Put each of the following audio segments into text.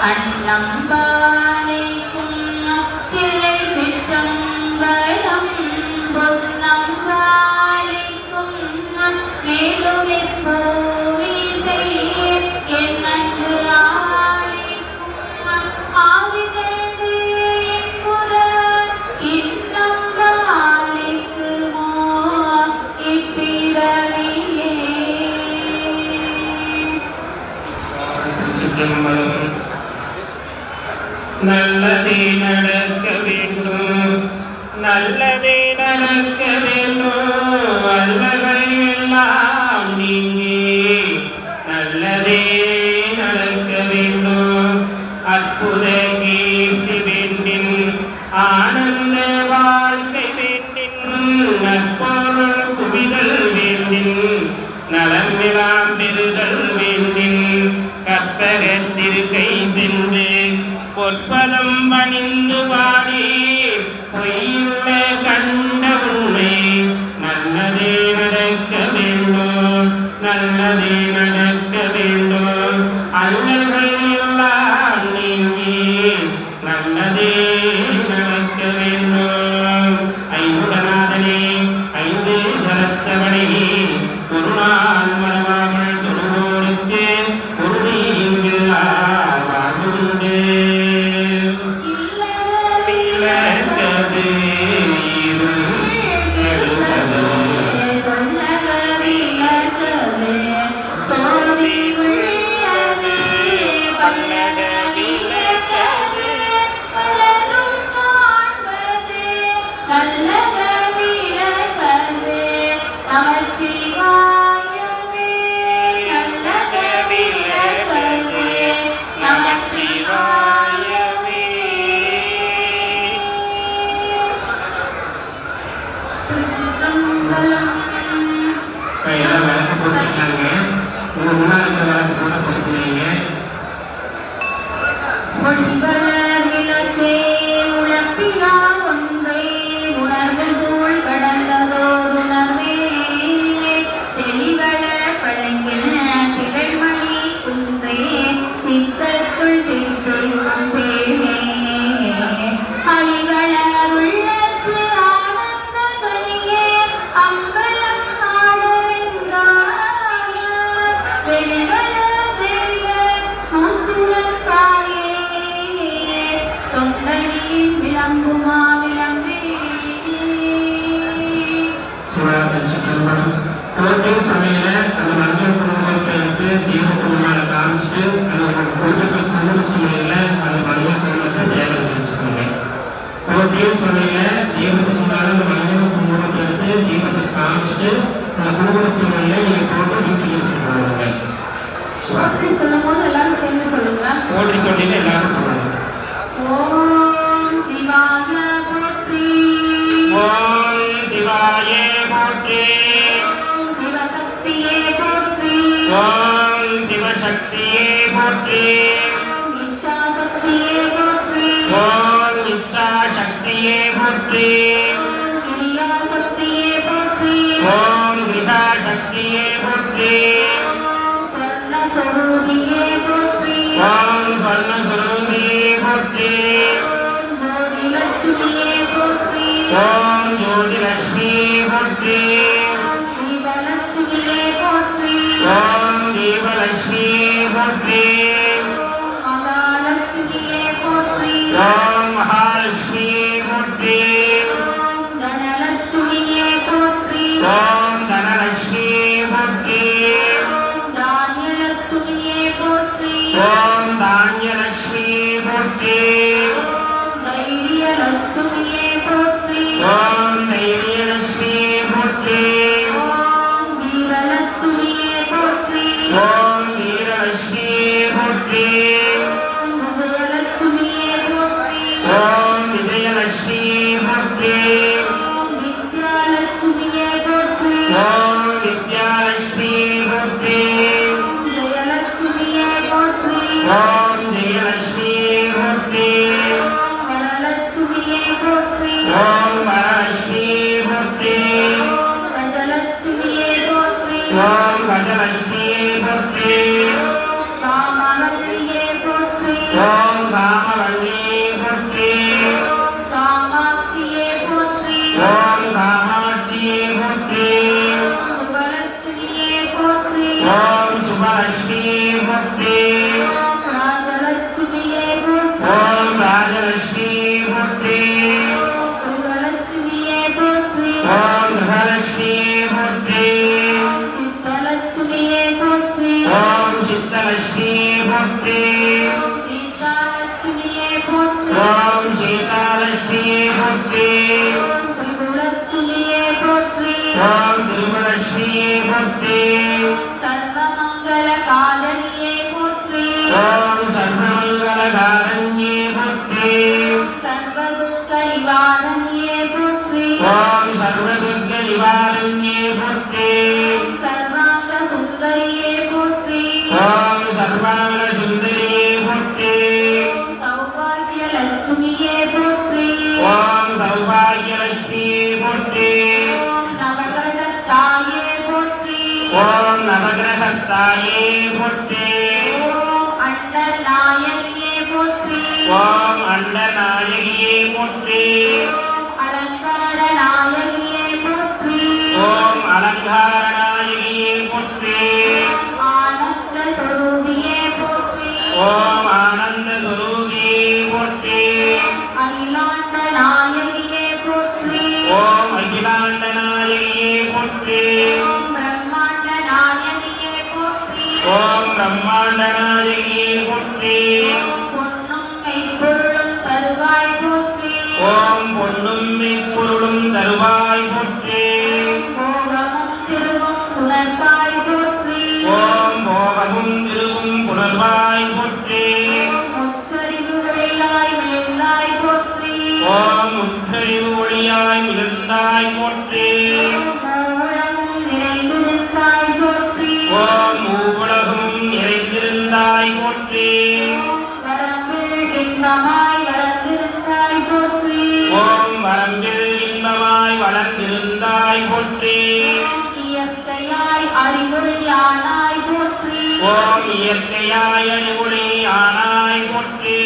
அண்ணம்பானே கருணை எல்லாம் விளக்கு போட்டிருக்காங்க உங்க முன்னாடி விளக்கு போட கொடுக்குறீங்க ஓம் ஜோதி லட்சுமி போற்றி. ஓம் தீபலட்சுமி போற்றி ஓம் மகாலட்சுமி போற்றி ஓம் தனலட்சுமி போற்றி ஓம் தானியலட்சுமி போற்றி. 원 관련하시기 바랍니다. Bye. ஓம் இயற்கையாய குடி ஆனாய் போற்றி.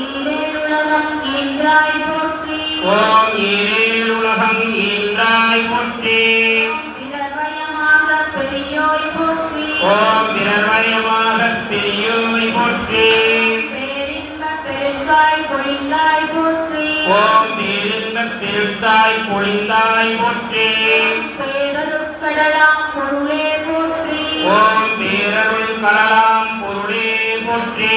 ஈரேருலகம் ஈன்றாய் போற்றி. ஓம் ஈரேருலகம் ஈன்றாய் போற்றி. பிறர்வயமாக பெரியோய் போற்றி. ஓம் பிறர்வயமாக பெரியோய் போற்றி. பேரின்ப பொழிந்தாய் போற்றி. ஓம் பேரின்ப பெருந்தாய் பொழிந்தாய் போற்றி. பேரருட்கடலாம் பொருளே கழலாம் பொருளே போற்றி.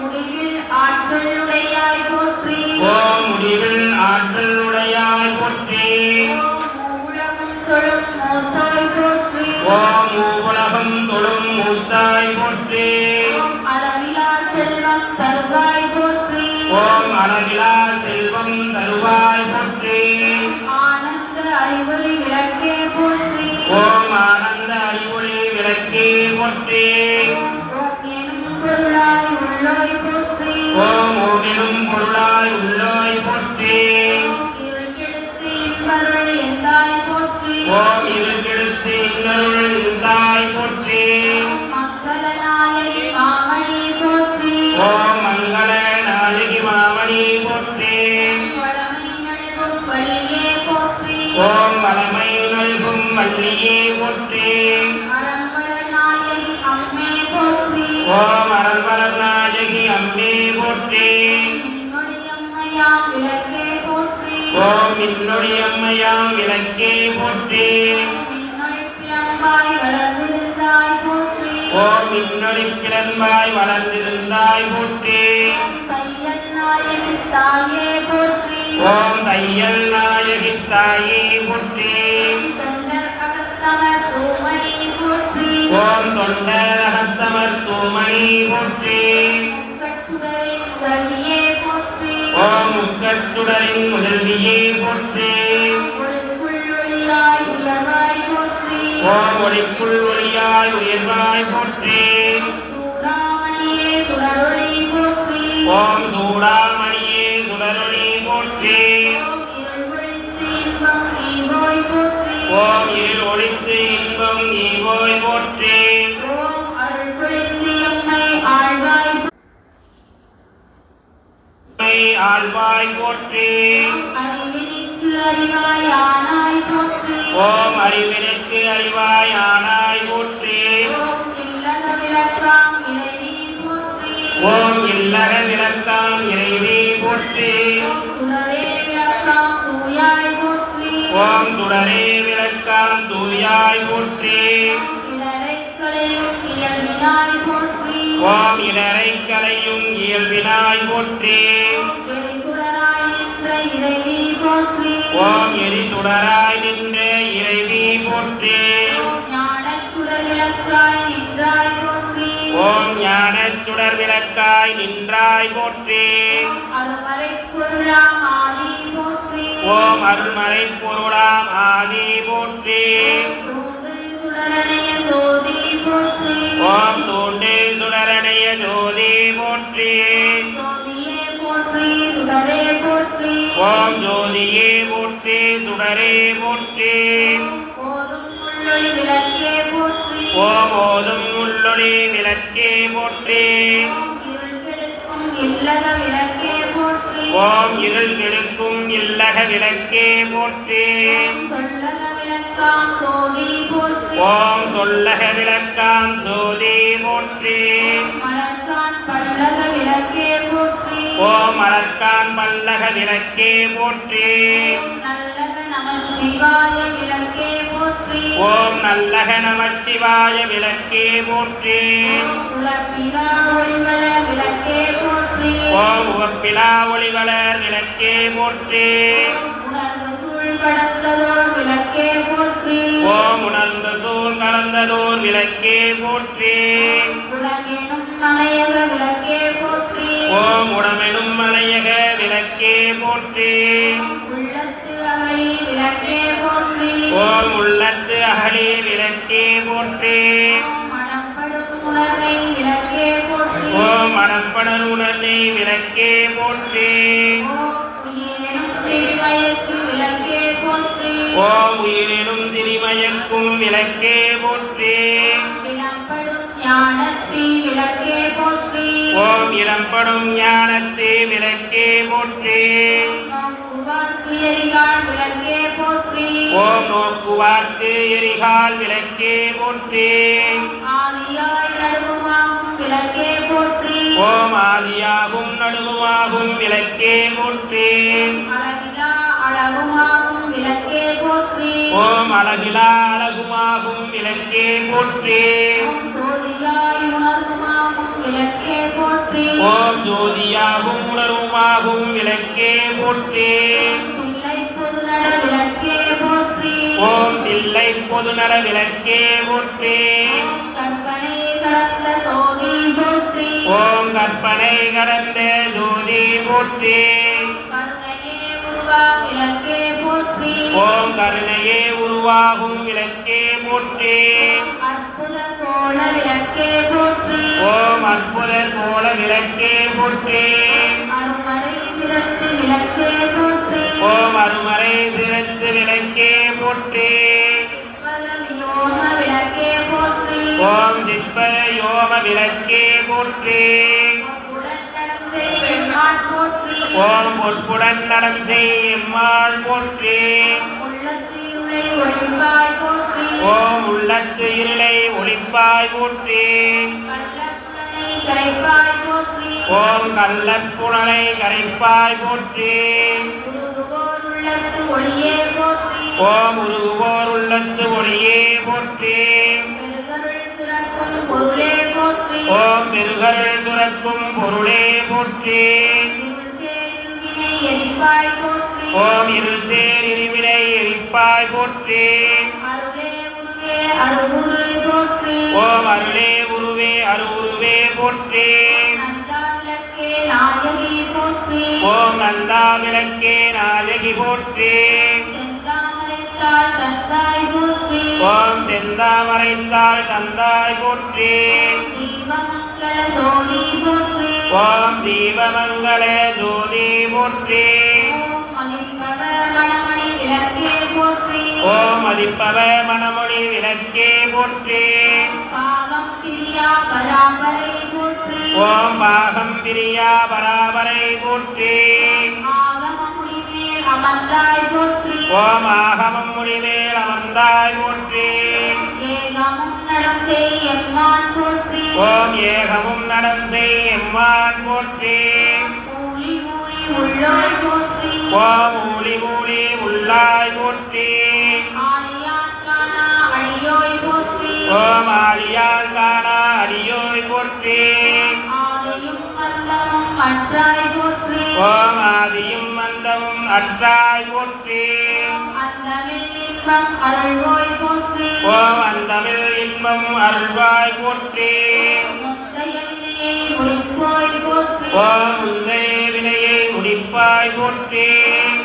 முடிவில் ஆற்றலுடையாய் போற்றி. ஓ முடிவில் ஆற்றலுடையாய் போற்றி. ஓ மூவுலகம் தொழும் மூத்தாய் போற்றி. அளவிலா செல்வம் தருவாய் போற்றி. ஓம் அளவிலா செல்வம் தருவாய் போற்றி. ஓம் ஓவினும் பொருளாய் உண்மையா விளக்கே போற்றி. ஓம் இன்னொரு கிளன்பாய் வளர்ந்திருந்தாய் போற்றி. ஓம் தையல் நாயகி தாயே போற்றி. ஓம் தொண்டர் அகத்தமர் தூமணி போற்றி. ஓம் முக்கச்சுடரின் முதல்வியே போற்றி. உயர்வாய் உயர்வாய் போற்றி. ஓம் ஒளிக்குள் ஒளியாய் உயர்வாய் போற்றி. சூடாமணியே சுடரொளி போற்றி. ஓம் சூடாமணியே சுடரொளி போற்றி. ஓம் இருள் ஒழித்து அறிவினி அறிவினிக்கு அறிவாய் ஆனாய் போற்றி. ஓம் அறிவினுக்கு அறிவாய் ஆனாய் போற்றி. ஓம் இல்லக விளக்காம் இறைவி போற்றி. ஓம் இல்லக விளக்காம் இறைவி போற்றி. ஓம் சுடரே விளக்காம் தூயாய் போற்றி. ஓம் சுடரே விளக்காம் தூயாய் போற்றி. இடரைக்களையும் இயல்பினாய் போற்றி. ஓம் இடரை கலையும் இயல்பினாய் போற்றி. ஓம் எரி சுடராய் நின்ற இறைவி போற்றி. ஓம் ஞான சுடர் விளக்காய் நின்றாய் போற்றி. ஓம் அருள்மறை பொருளாம் ஆதி போற்றி. ஓம் தூண்டு சுடரணைய ஜோதி போற்றி. போற்றி சுடரே போற்றி. ஓம் ஜோதியே போற்றி சுடரே போற்றி. போதும் உள்ளொளி விளக்கே போற்றி. ஓம் ஓதும் உள்ளொளி விளக்கே போற்றி. இல்லக விளக்கே போற்றி. ஓம் இருள் கெடுக்கும் இல்லக விளக்கே போற்றி. ஓம் சொல்லக விளக்காம் சோதி போற்றி. மலர்கான் பல்லக விளக்கே ஓம் மலர்கான் பல்லக விளக்கே போற்றி. ஓம் நல்லக நமச்சிவாய விளக்கே போற்றி. ஓம் உவப்பிலா ஒளிவளர் விளக்கே போற்றி. விளக்கே போற்றி. ஓம் உணர்ந்த சூழ் கலந்ததோர் விளக்கே போற்றி. ஓம் உடமெனும் மலையக விளக்கே போற்றி. ஓம் உள்ளத்து அகலி விளக்கே போற்றி. மனப்படும் உணர்வை விளக்கே போற்றி. ஓம் மணப்பணர் உணர்னை விளக்கே போற்றி. விளக்கே ஓம் உயிரினும் திரிமயக்கும் விளக்கே போற்றி. ஓம் இளம்படும் ஞானத்தே விளக்கே போற்றி. ஓம் நோக்குவார்க்கு எரிகால் விளக்கே போற்றி. ஓம் ஆதியாகும் நடுவுமாகும் விளக்கே போற்றி. விளக்கே போற்றி ஓம் அழகிலா அழகுமாகும் விளக்கே போற்றி. சோதியாய் உணர்வுமாகும் விளக்கே போற்றி. ஓம் ஜோதியாகும் உணர்வுமாகும் விளக்கே போற்றி. பொது நட விளக்கே ஓம் தில்லை விளக்கே கற்பனை கடந்த சோதி போற்றி. ஓம் கற்பனை கடந்த ஜோதி போற்றி. ஓம் கருணையே உருவாகும் விளக்கே போற்றி. ஓம் அற்புத கோல விளக்கே போற்றி. ஓம் அருமறை வியோம விளக்கே போற்றி. ஓம் சிற்ப யோம விளக்கே போற்றி. ஓம் பொற்புடன் நடம் செய் எம்மாள் போற்றி. ஓம் உள்ளத்து இருளை ஒளிப்பாய் போற்றி. ஓம் கள்ளப்புணலை கரைப்பாய் போற்றி. ஓம் உருகுவோர் உள்ளத்து ஒளியே போற்றி. பொருளே ஓம் பெருகருள் சுரக்கும் பொருளே போற்றி. ஓம் இருள் சேர் இருவினை எரிப்பாய் போற்றி. ஓம் அருளே உருவே அருவுருவே போற்றி. ஓம் நந்தா விளக்கே நாயகி போற்றி. ஓம் செந்தாமரைத்தாள் தந்தாய் போற்றி. ஓம் தீபமங்கள ஜோதி போற்றி. ஓம் மதிப்பவ மணமொழி விளக்கே போற்றி. ஓம் பாகம் பிரியா பராபரை போற்றி. அமர்ந்தாய் போற்றி. ஓம் ஆகமம் முடிவேல் அமர்ந்தாய் போற்றி. ஏகமும் நடந்தே எம்மான் போற்றி. ஓம் ஏகமும் நடம் செய் எம்மான் போற்றி. ஊழி ஊழி உள்ளோய் போற்றி. ஓம் ஊழி ஊழி உள்ளாய் போற்றி. ஓம் ஆலியால் காணா அடியோய் போற்றி. ஆதியும் மந்தமும் அற்றாய் போற்றி. ஓம் ஆதியும் மந்தமும் அற்றாய் போற்றி. இன்பம் ஓம் அந்தமிழ் இன்பம் அருள்வாய் போற்றி. ஓம் முந்தைய வினையை முடிப்பாய் போற்றி.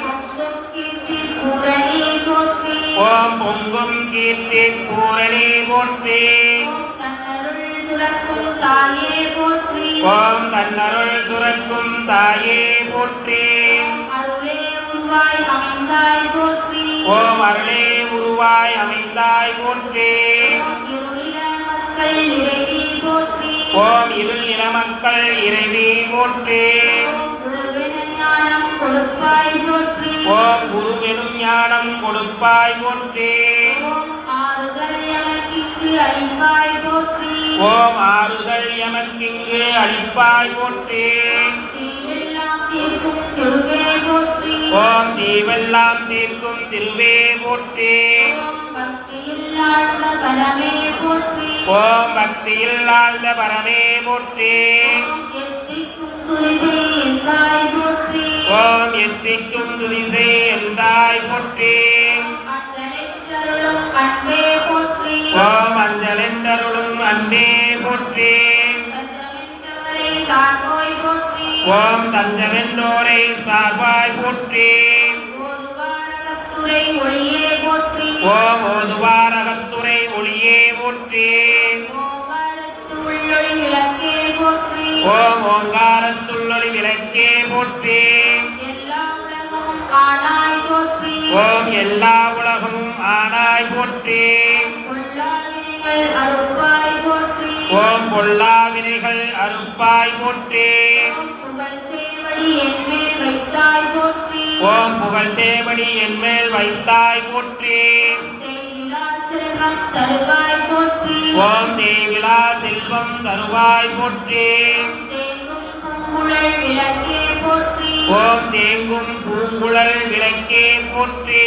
பொங்கும் கீர்த்தி பூரணி போற்றி. ஓம் பொங்கும் கீர்த்தி பூரணி போற்றி. தன்னருள் துறக்கும் தாயே போற்றி. ஓம் தன்னருள் சுரக்கும் தாயே போற்றி. உருவாய் அமைந்தாய் போற்றி. ஓம் அருளே உருவாய் அமைந்தாய் போற்றி. ஓம் இருள் இன மக்கள் இறைவி போற்றி. ஓம் குருவெனும் ஞானம் கொடுப்பாய் போற்றி. ஓம் ஆறுதல் எமக்கிங்கு அளிப்பாய் போற்றி. தீவெல்லாம் தீர்க்கும் போற்றி. ஓம் தீவெல்லாம் தீர்க்கும் திருவே போற்றி. ஓம் பக்தியில் ஆழ்ந்த பரமே போற்றி. ஓம் எத்திக்கும் துணிசை எந்தாய் போற்றி. ஓம் தஞ்சமென்றோரை சார்பாய் போற்றி. ஓதுவாரகத்துறை ஒளியே போற்றி. ஓம் ஓதுவாரகத்துறை ஒளியே போற்றி. ஓம் ஓங்காரத்துள்ளொளி விளக்கே போற்றி. எல்லா உலகமும் ஆனாய் போற்றி. ஓம் எல்லா உலகமும் ஆனாய் போற்றி. ஓம் பொல்லா வினைகள் அறுப்பாய் போற்றி. ஓம் புகழ் சேவடி என்மேல் வைத்தாய் போற்றி. ஓம் தேவிலா செல்வம் தருவாய் போற்றி. ஓம் தேங்கும் பூங்குழல் விளக்கே போற்றி.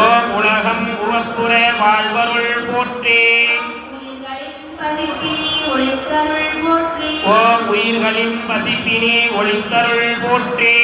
ஓம் உலகம் உவப்புற வாழ்வருள் போற்றி. ஓம் உயிர்களின் பசிப்பினே ஒளித்தருள் போற்றே.